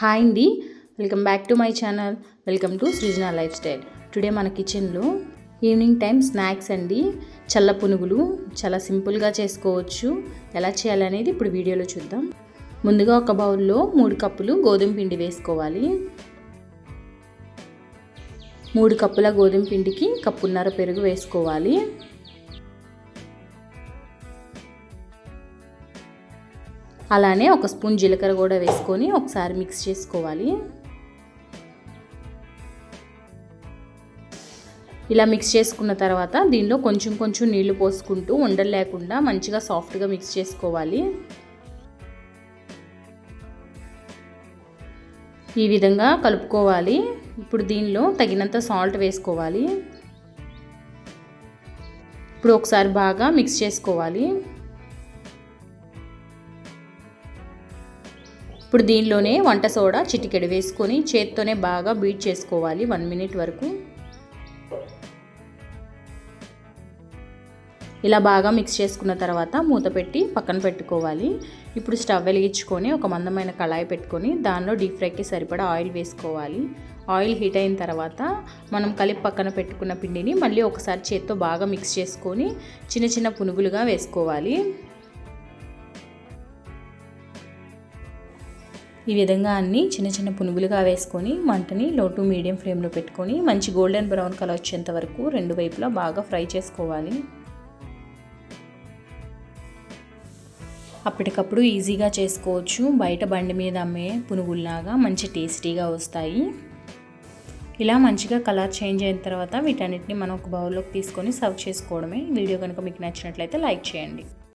Hi అండి. Welcome back to my channel. Welcome to Srujana lifestyle. Today మన కిచెన్లో evening time snacks అండి. చల్ల పునుగులు చాలా సింపుల్గా చేసుకోవచ్చు. ఎలా చేయాలనేది ఇప్పుడు వీడియోలో చూద్దాం. ముందుగా ఒక బౌల్లో మూడు కప్పులు గోధుమ పిండి వేసుకోవాలి. మూడు కప్పుల గోధుమ పిండికి కప్పున్నర పెరుగు వేసుకోవాలి. అలానే ఒక స్పూన్ జీలకర్ర కూడా వేసుకొని ఒకసారి మిక్స్ చేసుకోవాలి. ఇలా మిక్స్ చేసుకున్న తర్వాత దీనిలో కొంచెం కొంచెం నీళ్ళు పోసుకుంటూ ఉండలు లేకుండా మంచిగా సాఫ్ట్గా మిక్స్ చేసుకోవాలి. ఈ విధంగా కలుపుకోవాలి. ఇప్పుడు దీనిలో తగినంత సాల్ట్ వేసుకోవాలి. ఇప్పుడు ఒకసారి బాగా మిక్స్ చేసుకోవాలి. ఇప్పుడు దీనిలోనే వంట సోడా చిటికెడు వేసుకొని చేత్తోనే బాగా బీట్ చేసుకోవాలి. వన్ మినిట్ వరకు. ఇలా బాగా మిక్స్ చేసుకున్న తర్వాత మూత పెట్టి పక్కన పెట్టుకోవాలి. ఇప్పుడు స్టవ్ వెలిగించుకొని ఒక మందమైన కళాయి పెట్టుకొని దానిలో డీప్ ఫ్రైకి సరిపడా ఆయిల్ వేసుకోవాలి. ఆయిల్ హీట్ అయిన తర్వాత మనం కలిపి పక్కన పెట్టుకున్న పిండిని మళ్ళీ ఒకసారి చేత్తో బాగా మిక్స్ చేసుకొని చిన్న చిన్న పునుగులుగా వేసుకోవాలి. ఈ విధంగా అన్నీ చిన్న చిన్న పునుగులుగా వేసుకొని మంటని లో టు మీడియం ఫ్లేమ్లో పెట్టుకొని మంచి గోల్డెన్ బ్రౌన్ కలర్ వచ్చేంత వరకు రెండు వైపులా బాగా ఫ్రై చేసుకోవాలి. అప్పటికప్పుడు ఈజీగా చేసుకోవచ్చు. బయట బండి మీద అమ్మే పునుగుల్లాగా మంచి టేస్టీగా వస్తాయి. ఇలా మంచిగా కలర్ చేంజ్ అయిన తర్వాత వీటన్నిటిని మనం ఒక బౌల్లోకి తీసుకొని సర్వ్ చేసుకోవడమే. వీడియో కనుక మీకు నచ్చినట్లయితే లైక్ చేయండి.